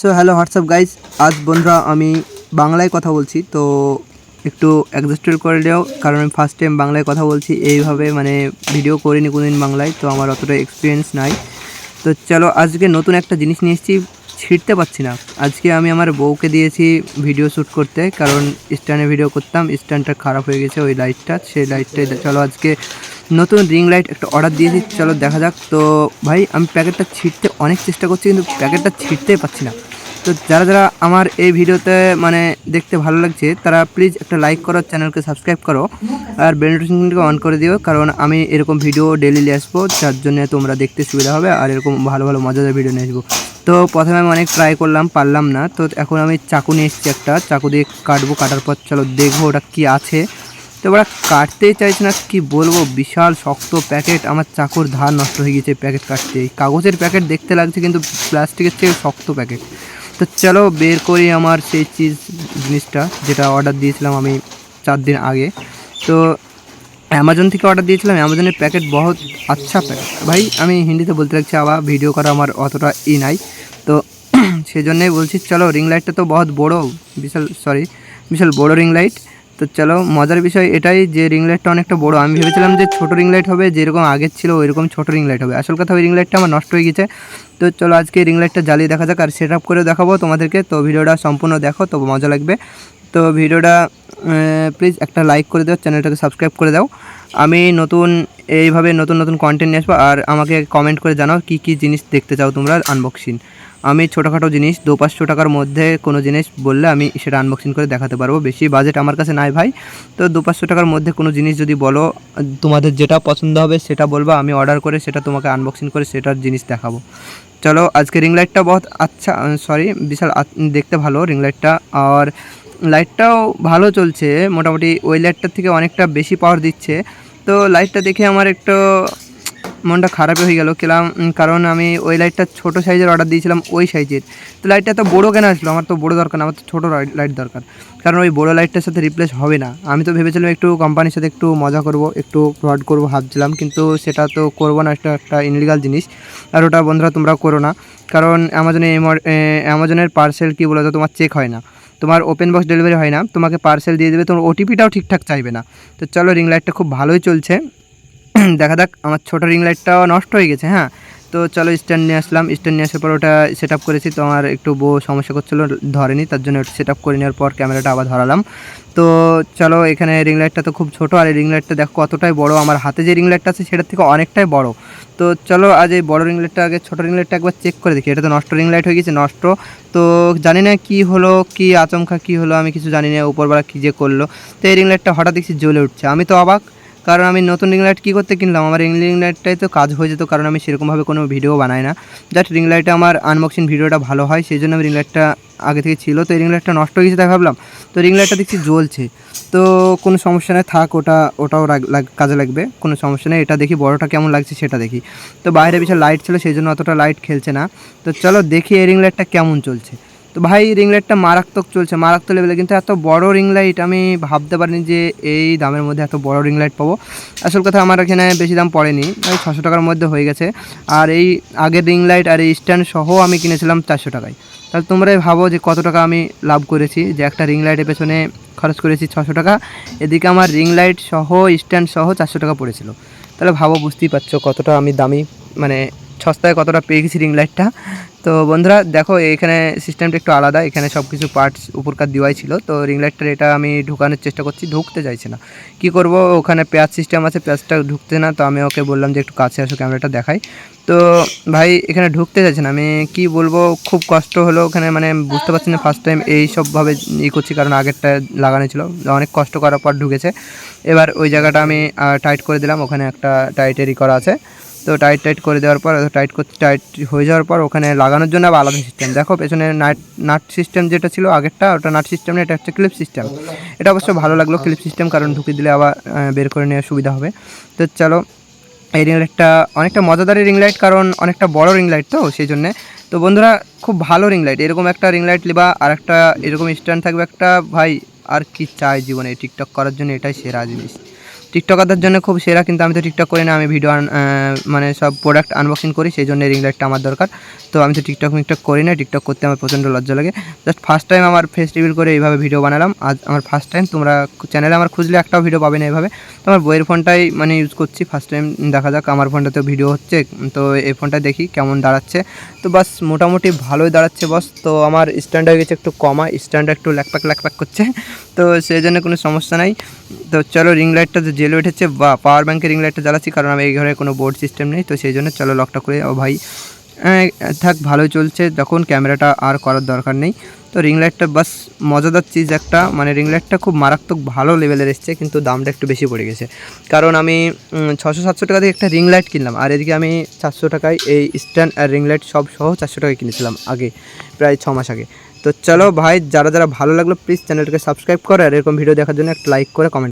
So hello WhatsApp guys আজ বন্ধুরা, আমি বাংলায় কথা বলছি, তো একটু অ্যাডজাস্টেড করে দেও কারণ আমি ফার্স্ট টাইম বাংলায় কথা বলছি, এইভাবে মানে ভিডিও করিনি কোনোদিন বাংলায়, তো আমার অতটা এক্সপিরিয়েন্স নাই। তো চলো, আজকে নতুন একটা জিনিস নিয়ে এসেছি, ছিঁড়তে পারছি না। আজকে আমি আমার বউকে দিয়েছি ভিডিও শ্যুট করতে, কারণ স্ট্যান্ডে ভিডিও করতাম স্ট্যান্ডটা খারাপ হয়ে গেছে ওই লাইটটা সেই লাইটটাই চলো, আজকে নতুন রিং লাইট একটা অর্ডার দিয়েছি, চলো, দেখা যাক। তো ভাই, আমি প্যাকেটটা ছিঁড়তে অনেক চেষ্টা করছি, কিন্তু প্যাকেটটা ছিঁড়তেই পারছি না। তো যারা যারা আমার এই ভিডিওতে মানে দেখতে ভালো লাগছে, তারা প্লিজ একটা লাইক করো চ্যানেলকে সাবস্ক্রাইব করো, আর বেল নোটিফিকেশনকে অন করে দিও, কারণ আমি এরকম ভিডিও ডেলি নিয়ে আসব, যার জন্য তোমরা দেখতে সুবিধা হবে, আর এরকম ভালো ভালো, মজাদার ভিডিও নিয়ে আসব। তো প্রথমে আমি অনেক ট্রাই করলাম, পারলাম না, তো এখন আমি চাকু নিয়ে এসেছি একটা, চাকু দিয়ে কাটবো, কাটার পর চলো দেখব ওটা কী আছে। তো ওরা কাটতেই চাইছে না, কি বলব, বিশাল শক্ত প্যাকেট, আমার চাকুর ধার নষ্ট হয়ে গেছে প্যাকেট কাটতেই কাগজের প্যাকেট দেখতে লাগছে, কিন্তু প্লাস্টিকের চেয়ে শক্ত প্যাকেট। তো চলো বের করি আমার সেই চিজ জিনিসটা, যেটা অর্ডার দিয়েছিলাম আমি চার দিন আগে। তো অ্যামাজন থেকে অর্ডার দিয়েছিলাম অ্যামাজনের প্যাকেট বহুত আচ্ছা প্যাকেট ভাই, আমি হিন্দিতে বলতে লাগছি, আবার ভিডিও করা আমার অতটা ই নাই। তো সেই জন্যই বলছি, চলো রিং লাইটটা তো বহুত বড়, বিশাল সরি বিশাল বড় রিং লাইট তো চলো, মজার বিষয় এটাই যে রিং লাইটটা অনেকটা বড়। আমি ভেবেছিলাম যে ছোটো রিং লাইট হবে, যেরকম আগের ছিল ওইরকম ছোটো রিং লাইট হবে। আসল কথা ওই রিং লাইটটা আমার নষ্ট হয়ে গেছে। তো চলো, আজকে রিং লাইটটা জ্বালিয়ে দেখা যাক আর সেট আপ করে দেখাবো তোমাদেরকে। তো ভিডিওটা সম্পূর্ণ দেখো তো মজা লাগবে। তো ভিডিওটা প্লিজ একটা লাইক করে দাও চ্যানেলটাকে সাবস্ক্রাইব করে দাও। আমি নতুন, এইভাবে নতুন নতুন কন্টেন্ট নিয়ে আসব আর আমাকে কমেন্ট করে জানাও কী কী জিনিস দেখতে চাও তোমরা আনবক্সিং আমি ছোটোখাটো জিনিস, দু পাঁচশো টাকার মধ্যে কোনো জিনিস বললে আমি সেটা আনবক্সিং করে দেখাতে পারব। বেশি বাজেট আমার কাছে নাই ভাই। তো দু পাঁচশো টাকার মধ্যে কোনো জিনিস যদি বলো, তোমাদের যেটা পছন্দ হবে সেটা বলবা, আমি অর্ডার করে সেটা তোমাকে আনবক্সিং করে সেটার জিনিস দেখাবো। চলো, আজকে রিং লাইটটা বহুত আচ্ছা সরি বিশাল দেখতে ভালো রিং লাইটটা আর লাইটটাও ভালো চলছে, মোটামুটি ওই লাইটটার থেকে অনেকটা বেশি পাওয়ার দিচ্ছে। তো লাইটটা দেখে আমার একটু মনটা খারাপ হয়ে গেল। কেলাম কারণ আমি ওই লাইটটা ছোটো সাইজের অর্ডার দিয়েছিলাম ওই সাইজের তো লাইটটা তো বড়ো কেন আসলো? আমার তো বড়ো দরকার না, আমার তো ছোটো লাইট দরকার। কারণ ওই বড়ো লাইটটার সাথে রিপ্লেস হবে না। আমি তো ভেবেছিলাম একটু কোম্পানির সাথে একটু মজা করব, একটু ফ্রড করব ভাবছিলাম, কিন্তু সেটা তো করব না একটা একটা ইনলিগাল জিনিস। আর ওটা বন্ধুরা তোমরা করো না। কারণ অ্যামাজনে অ্যামাজনের পার্সেল কী বলো তো তোমার চেক হয় না। তোমার ওপেন বক্স ডেলিভারি হয় না, তোমাকে পার্সেল দিয়ে দেবে, তোমার ওটিপিটাও ঠিকঠাক চাইবে না। তো চলো রিং লাইটটা খুব ভালোই চলছে। দেখা যাক, আমার ছোটো রিং লাইটটাও নষ্ট হয়ে গেছে হ্যাঁ। তো চলো স্ট্যান্ড নিয়ে আসলাম। স্ট্যান্ড নিয়ে আসার পর ওটা সেট আপ করেছি। তো আমার একটু বউ সমস্যা করছিল, ধরেনি, তার জন্য সেট আপ করে নেওয়ার পর ক্যামেরাটা আবার ধরালাম। তো চলো, এখানে রিং লাইটটা তো খুব ছোটো, আর এই রিং লাইটটা দেখো কতটাই বড়। আমার হাতে যে রিং লাইটটা আছে, সেটার থেকে অনেকটাই বড়। তো চলো, আজ এই বড় রিং লাইটটা আগে, ছোটো রিং লাইটটা একবার চেক করে দেখি। এটা তো নষ্ট রিং লাইট হয়ে গেছে, নষ্ট। তো জানি না কি হলো, কি আচমকা, কি হলো, আমি কিছু জানি না উপরবেলা কী যে করল। তো এই রিং লাইটটা হঠাৎ দেখছি জ্বলে উঠছে। আমি তো অবাক। কারণ আমি নতুন রিং লাইট কী করতে কিনলাম? আমার রিং রিং লাইটটাই তো কাজ হয়ে যেত, কারণ আমি সেরকমভাবে কোনো ভিডিও বানাই না। জাস্ট রিং লাইটে আমার আনবক্সিং ভিডিওটা ভালো হয়, সেই জন্য আমি রিং লাইটটা আগে থেকে ছিল। তো রিং লাইটটা নষ্ট হয়ে গেছে তাই ভাবলাম। তো রিং লাইটটা দেখছি জ্বলছে। তো কোনো সমস্যা নেই, থাক, ওটা, ওটাও কাজে লাগবে, কোনো সমস্যা নেই। এটা দেখি বড়টা কেমন লাগছে সেটা দেখি। তো বাইরে বিশাল লাইট ছিল, সেই জন্য অতটা লাইট খেলছে না। তো চলো দেখি এই রিং লাইটটা কেমন চলছে। তো ভাই রিং লাইটটা মারাত্মক চলছে। মারাত্মক লেভেলে কিন্তু এত বড় রিং লাইট আমি ভাবতে পারিনি যে এই দামের মধ্যে এত বড় রিং লাইট পাবো। আসল কথা আমার এখানে বেশি দাম পড়েনি। ওই ছশো টাকার মধ্যে হয়ে গেছে। আর এই আগের রিং লাইট আর এই স্ট্যান্ড সহ আমি কিনেছিলাম চারশো টাকায়। তাহলে তোমরাই ভাবো যে কত টাকা আমি লাভ করেছি। যে একটা রিং লাইটের পেছনে খরচ করেছি ছশো টাকা। এদিকে আমার রিং লাইট সহ স্ট্যান্ড সহ চারশো টাকা পড়েছিল। তাহলে ভাবো, বুঝতেই পারছ কতটা আমি দামি মানে সস্তায় কতটা পেয়ে গেছি রিং লাইটটা তো বন্ধুরা, দেখো, এখানে সিস্টেমটা একটু আলাদা। এখানে সব কিছু পার্টস উপরকার দেওয়াই ছিল। তো রিং লাইটটার এটা আমি ঢুকানোর চেষ্টা করছি, ঢুকতে চাইছে না। কি করব? ওখানে পেঁয়াজ সিস্টেম আছে পেঁয়াজটা ঢুকতে না। তো আমি ওকে বললাম যে একটু কাছে আসো ক্যামেরাটা দেখাই। তো ভাই, এখানে ঢুকতে চাইছে না। আমি কি বলব? খুব কষ্ট হলো ওখানে মানে বুঝতে পারছি না ফার্স্ট টাইম এই সবভাবে ই করছি, কারণ আগেরটা লাগানো ছিল। অনেক কষ্ট করার পর ঢুকেছে। এবার ওই জায়গাটা আমি টাইট করে দিলাম। ওখানে একটা টাইটেরই করা আছে। তো টাইট টাইট করে দেওয়ার পর টাইট করতে টাইট হয়ে যাওয়ার পর ওখানে লাগানোর জন্য আবার আলাদা সিস্টেম দেখো, পেছনে নাট নাট সিস্টেম যেটা ছিল, আগেরটা, ওটা নাট সিস্টেম না, এটা হচ্ছে ক্লিপ সিস্টেম এটা অবশ্য ভালো লাগল ক্লিপ সিস্টেম কারণ ঢুকিয়ে দিলে আবার বের করে নেওয়ার সুবিধা হবে। তো চলো, এই রিং লাইটটা অনেকটা মজাদারি রিং লাইট কারণ অনেকটা বড় রিং লাইট তো, সেই জন্যে। তো বন্ধুরা, খুব ভালো রিং লাইট এরকম একটা রিং লাইট লিবা আর একটা এরকম স্ট্যান্ড থাকবে একটা। ভাই, আর কি চাই জীবনে টিকটক করার জন্য এটাই সেরা জিনিস। টিকটকারদের জন্য খুব সেরা, কিন্তু আমি তো টিকটক করি না, আমি ভিডিও মানে সব প্রোডাক্ট আনবক্সিং করি, সেই জন্য রিং লাইটটা আমার দরকার। তো আমি তো টিকটক মিকটক করি না, টিকটক করতে আমার প্রচণ্ড লজ্জা লাগে। জাস্ট ফার্স্ট টাইম আমার ফেস রিভিল করে এইভাবে ভিডিও বানালাম, আজ আমার ফার্স্ট টাইম তোমরা চ্যানেলে আমার খুঁজলে একটাও ভিডিও পাবে না এইভাবে তো আমার বইয়ের ফোনটাই মানে ইউজ করছি ফার্স্ট টাইম দেখা যাক, আমার ফোনটাতেও ভিডিও হচ্ছে, তো এই ফোনটা দেখি কেমন দাঁড়াচ্ছে। তো বাস মোটামুটি ভালোই দাঁড়াচ্ছে বস তো আমার স্ট্যান্ড হয়ে গেছে একটু কমা স্ট্যান্ড একটু ল্যাকপ্যাক ল্যাকপ্যাক করছে, তো সেই জন্য কোনো সমস্যা নাই। তো চলো রিং লাইটটা যে জেলে উঠেছে বা পাওয়ার ব্যাঙ্কের রিং লাইটটা জ্বালাচ্ছি, কারণ আমি এই ঘরে কোনো বোর্ড সিস্টেম নেই, তো সেই জন্য চলো লকটা করে ও ভাই। থাক, ভালোই চলছে। যখন ক্যামেরাটা আর করার দরকার নেই। তো রিং লাইটটা বাস মজাদার চিজ একটা মানে রিং লাইটটা খুব মারাত্মক ভালো লেভেলের এসছে, কিন্তু দামটা একটু বেশি পড়ে গেছে। কারণ আমি ছশো সাতশো টাকা দিয়ে একটা রিং লাইট কিনলাম, আর এদিকে আমি চারশো টাকায় এই স্ট্যান্ড আর রিং লাইট সব সহ চারশো টাকায় কিনেছিলাম আগে, প্রায় ছ মাস আগে। তো চলো ভাই, যারা যারা ভালো লাগল প্লিজ চ্যানেলটাকে সাবস্ক্রাইব করে আর এরকম ভিডিও দেখার জন্য একটা লাইক করে কমেন্ট